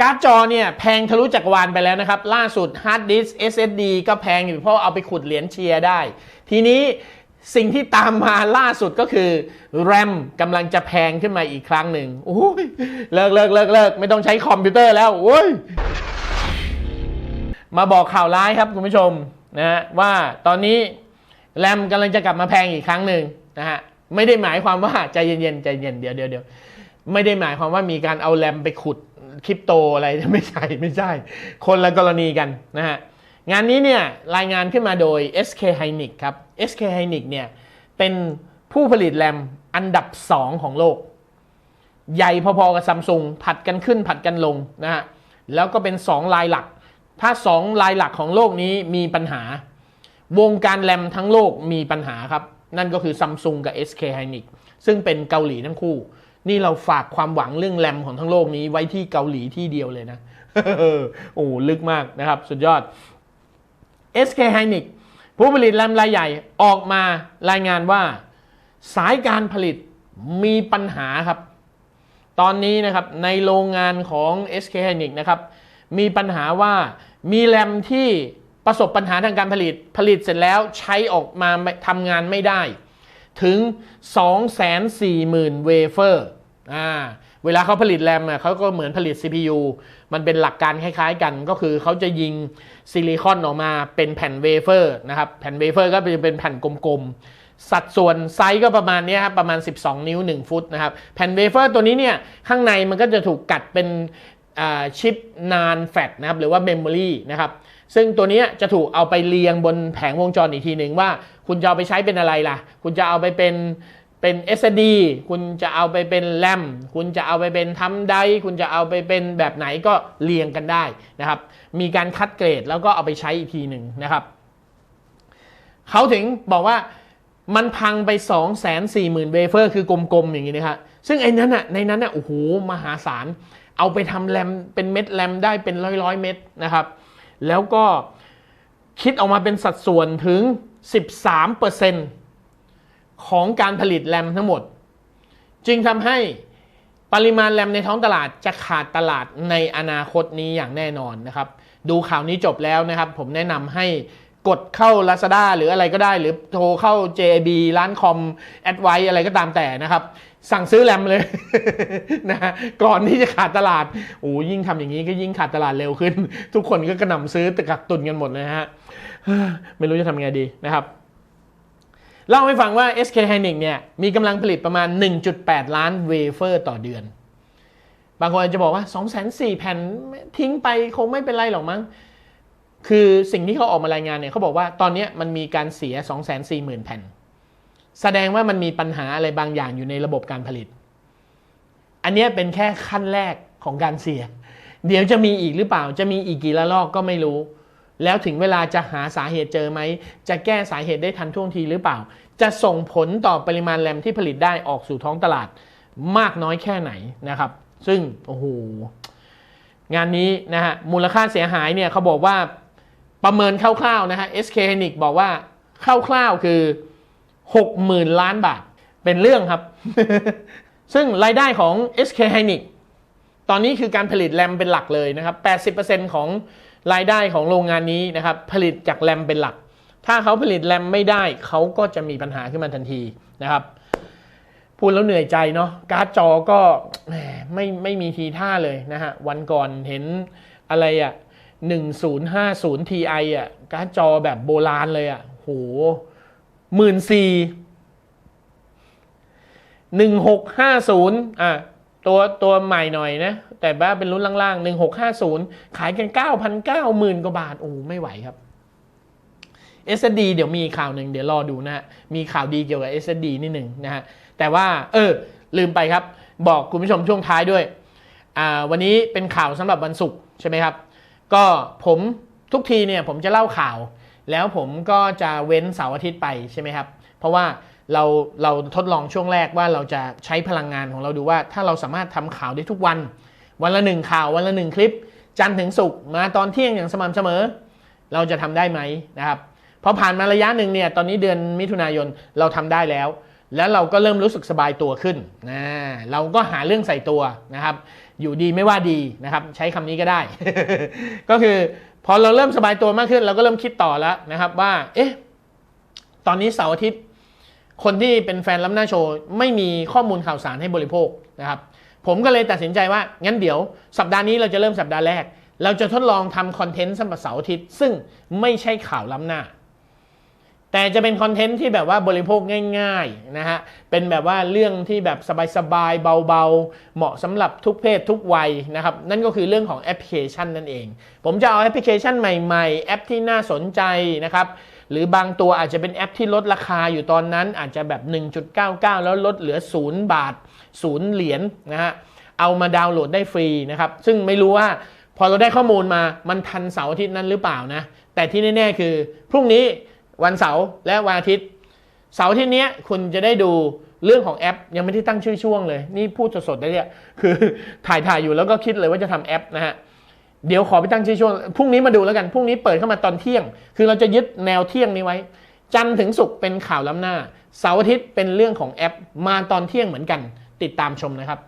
การ์ดจอเนี่ยแพงทะลุจักรวาลไปแล้วนะครับ ล่าสุดฮาร์ดดิส SSD ก็แพงอยู่เพราะเอาไปขุดเหรียญเชียร์ได้ ทีนี้สิ่งที่ตามมาล่าสุดก็คือ RAM กำลังจะแพงขึ้นมาอีกครั้งหนึ่งโอ้ยเลิกเลิกเลิกเลิกไม่ต้องใช้คอมพิวเตอร์แล้วโอ้ยมาบอกข่าวร้ายครับคุณผู้ชมนะฮะว่าตอนนี้แรมกำลังจะกลับมาแพงอีกครั้งหนึ่งนะฮะไม่ได้หมายความว่าใจเย็นๆใจเย็นเดี๋ยวเดี๋ยวเดี๋ยวไม่ได้หมายความว่ามีการเอาแรมไปขุด คริปโตอะไรไม่ใช่ไม่ใช่ คนละกรณีกันนะฮะงานนี้เนี่ยรายงานขึ้นมาโดย SK Hynix ครับ SK Hynix เนี่ยเป็นผู้ผลิตแรมอันดับ 2 ของโลก ใหญ่พอๆกับซัมซุงผัดกันขึ้นผัดกันลงนะฮะแล้วก็เป็น 2 ลายหลัก ถ้า 2 ลายหลักของโลกนี้มีปัญหา วงการแรมทั้งโลกมีปัญหาครับ นั่นก็คือซัมซุงกับ SK Hynix ซึ่งเป็นเกาหลีทั้งคู่ นี่เราฝากความหวังเรื่องแรมของทั้งโลกนี้ไว้ที่เกาหลีที่เดียวเลยนะโอ้ลึกมากนะครับ สุดยอด SK Hynix ผู้ผลิตแรมรายใหญ่ออกมารายงานว่า สายการผลิตมีปัญหาครับ ตอนนี้นะครับในโรงงานของ SK Hynix นะครับ มีปัญหาว่ามีแรมที่ประสบปัญหาทางการผลิตผลิตเสร็จแล้วใช้ออกมาทำงานไม่ได้ ถึง 240,000 เวเฟอร์อ่าเวลาเขาผลิตแรมอะเขาก็เหมือนผลิต CPU มันเป็นหลักการคล้ายๆกัน ก็คือเขาจะยิงซิลิคอนออกมาเป็นแผ่นเวเฟอร์นะครับ แผ่นเวเฟอร์ก็จะเป็นแผ่นกลมๆ สัดส่วนไซส์ก็ประมาณนี้ครับ ประมาณ 12 นิ้ว 1 ฟุตนะครับ แผ่นเวเฟอร์ตัวนี้เนี่ย ข้างในมันก็จะถูกกัดเป็น ชิปนานแฟตนะครับหรือว่าเมมโมรีนะครับซึ่งตัวนี้จะถูกเอาไปเรียงบนแผงวงจรอีกทีหนึ่งว่า คุณจะเอาไปใช้เป็นอะไรล่ะ คุณจะเอาไปเป็นเป็น SSD คุณจะเอาไปเป็นแรมคุณจะเอาไปเป็นทำไดคุณจะเอาไปเป็นแบบไหนก็เรียงกันได้นะครับ มีการคัดเกรดแล้วก็เอาไปใช้อีกทีหนึ่งนะครับเขาถึงบอกว่ามันพังไป 2 4 0 0 0 0เวเฟอร์คือกลมๆอย่างนี้นะครับซึ่งไอ้นั้นอะในนั้นอะโอ้โหมหาศาล เอาไปทำแรมเป็นเม็ดแรมได้เป็นร้อยร้อยเม็ดนะครับ แล้วก็คิดออกมาเป็นสัดส่วนถึง 13%ของการผลิตแรมทั้งหมด จึงทำให้ปริมาณแรมในท้องตลาดจะขาดตลาดในอนาคตนี้อย่างแน่นอนนะครับ ดูข่าวนี้จบแล้วนะครับ ผมแนะนำให้ กดเข้า Lazada หรืออะไรก็ได้ หรือโทรเข้า JB ร้านคอมแอดไวอะไรก็ตามแต่นะครับ สั่งซื้อแรมเลยนะฮะก่อนที่จะขาดตลาดโอ้ยิ่งทำอย่างนี้ก็ยิ่งขาดตลาดเร็วขึ้น ทุกคนก็กระหน่ำซื้อตะกักตุนกันหมดเลยฮะไม่รู้จะทำยังไงดีนะครับเล่าให้ฟังว่า SK Hynix เนี่ยมีกำลังผลิตประมาณ 1.8 ล้านเวเฟอร์ต่อเดือน บางคนจะบอกว่า 2 4 0 0 0แผ่นทิ้งไปคงไม่เป็นไรหรอกมั้ง คือสิ่งที่เขาออกมารายงานเนี่ยเขาบอกว่าตอนนี้มันมีการเสีย 2 4 0 0 0 0 แผ่น แสดงว่ามันมีปัญหาอะไรบางอย่างอยู่ในระบบการผลิต อันนี้เป็นแค่ขั้นแรกของการเสีย เดี๋ยวจะมีอีกหรือเปล่าจะมีอีกกี่ระลอกก็ไม่รู้ แล้วถึงเวลาจะหาสาเหตุเจอไหม จะแก้สาเหตุได้ทันท่วงทีหรือเปล่า จะส่งผลต่อปริมาณแรมที่ผลิตได้ออกสู่ท้องตลาดมากน้อยแค่ไหนนะครับ ซึ่งโอ้โหงานนี้นะฮะมูลค่าเสียหายเนี่ยเขาบอกว่า ประเมินคร่าวๆนะฮะ SK Hynix บอกว่าคร่าวๆคือ 60,000 ล้านบาท เป็นเรื่องครับ ซึ่งรายได้ของ SK Hynix ตอนนี้คือการผลิตแรมเป็นหลักเลยนะครับ 80%ของรายได้ของโรงงานนี้นะครับ ผลิตจากแรมเป็นหลัก ถ้าเขาผลิตแรมไม่ได้ เขาก็จะมีปัญหาขึ้นมาทันทีนะครับ พูดแล้วเหนื่อยใจเนาะ การ์ดจอก็ไม่ไม่มีทีท่าเลยนะฮะ วันก่อนเห็นอะไรอะ่ะ 1050 Ti อะการ์ดจอแบบโบราณเลยอะโหหมื่นสี่หนึ่งหกห้าศูนย์อะตัวตัวใหม่หน่อยนะ แต่ว่าเป็นรุ่นล่างๆหนึ่งหกห้าศูนย์ขายกันเก้าพันเก้าหมื่นกว่าบาท โอ้ไม่ไหวครับ SSD เดี๋ยวมีข่าวหนึ่งเดี๋ยวรอดูนะฮะ มีข่าวดีเกี่ยวกับ SSD นิดหนึ่งนะฮะ แต่ว่า เออ ลืมไปครับ บอกคุณผู้ชมช่วงท้ายด้วย อ่า วันนี้เป็นข่าวสำหรับวันศุกร์ใช่ไหมครับ ก็ผมทุกทีเนี่ยผมจะเล่าข่าว แล้วผมก็จะเว้นเสาร์อาทิตย์ไปใช่ไหมครับ เพราะว่าเราเราทดลองช่วงแรกว่าเราจะใช้พลังงานของเราดูว่า ถ้าเราสามารถทำข่าวได้ทุกวัน วันละหนึ่งข่าววันละหนึ่งคลิป จันทร์ถึงศุกร์มาตอนเที่ยงอย่างสม่ำเสมอ เราจะทำได้ไหมนะครับพอผ่านมาระยะหนึ่งเนี่ยตอนนี้เดือนมิถุนายนเราทำได้แล้ว แล้วเราก็เริ่มรู้สึกสบายตัวขึ้นนะเราก็หาเรื่องใส่ตัวนะครับ อยู่ดีไม่ว่าดีนะครับ ใช้คำนี้ก็ได้ ก็คือพอเราเริ่มสบายตัวมากขึ้น เราก็เริ่มคิดต่อแล้วนะครับ ว่า เอ๊ะตอนนี้เสาร์อาทิตย์ คนที่เป็นแฟนล้ำหน้าโชว์ ไม่มีข้อมูลข่าวสารให้บริโภคนะครับ ผมก็เลยตัดสินใจว่า งั้นเดี๋ยว สัปดาห์นี้เราจะเริ่มสัปดาห์แรก เราจะทดลองทำคอนเทนต์สำหรับเสาร์อาทิตย์ ซึ่งไม่ใช่ข่าวล้ำหน้า แต่จะเป็นคอนเทนต์ที่แบบว่าบริโภคง่ายๆนะฮะ เป็นแบบว่าเรื่องที่แบบสบายๆ เบาๆ เหมาะสำหรับทุกเพศทุกวัยนะครับ นั่นก็คือเรื่องของแอปพลิเคชันนั่นเอง ผมจะเอาแอปพลิเคชันใหม่ๆ แอปที่น่าสนใจนะครับหรือบางตัวอาจจะเป็นแอปที่ลดราคาอยู่ตอนนั้นอาจจะแบบ 1.99 แล้วลดเหลือ 0 บาท 0 เหรียญนะฮะเอามาดาวน์โหลดได้ฟรีนะครับ ซึ่งไม่รู้ว่าพอเราได้ข้อมูลมามันทันเสาร์อาทิตย์นั้นหรือเปล่านะ แต่ที่แน่ ๆ คือ พรุ่งนี้ วันเสาร์และวันอาทิตย์ เสาร์ที่นี้ยคุณจะได้ดูเรื่องของแอป ยังไม่ได้ตั้งชื่อช่วงเลย นี่พูดสดๆได้เนี่ยคือถ่ายถ่ายอยู่แล้วก็คิดเลยว่าจะทำแอปนะฮะเดี๋ยวขอไปตั้งชื่อช่วงพรุ่งนี้มาดูแล้วกันพรุ่งนี้เปิดเข้ามาตอนเที่ยง คือเราจะยึดแนวเที่ยงนี้ไว้ จันทร์ถึงศุกร์เป็นข่าวล้ำหน้าเสาร์อาทิตย์เป็นเรื่องของแอป มาตอนเที่ยงเหมือนกัน ติดตามชมนะครับ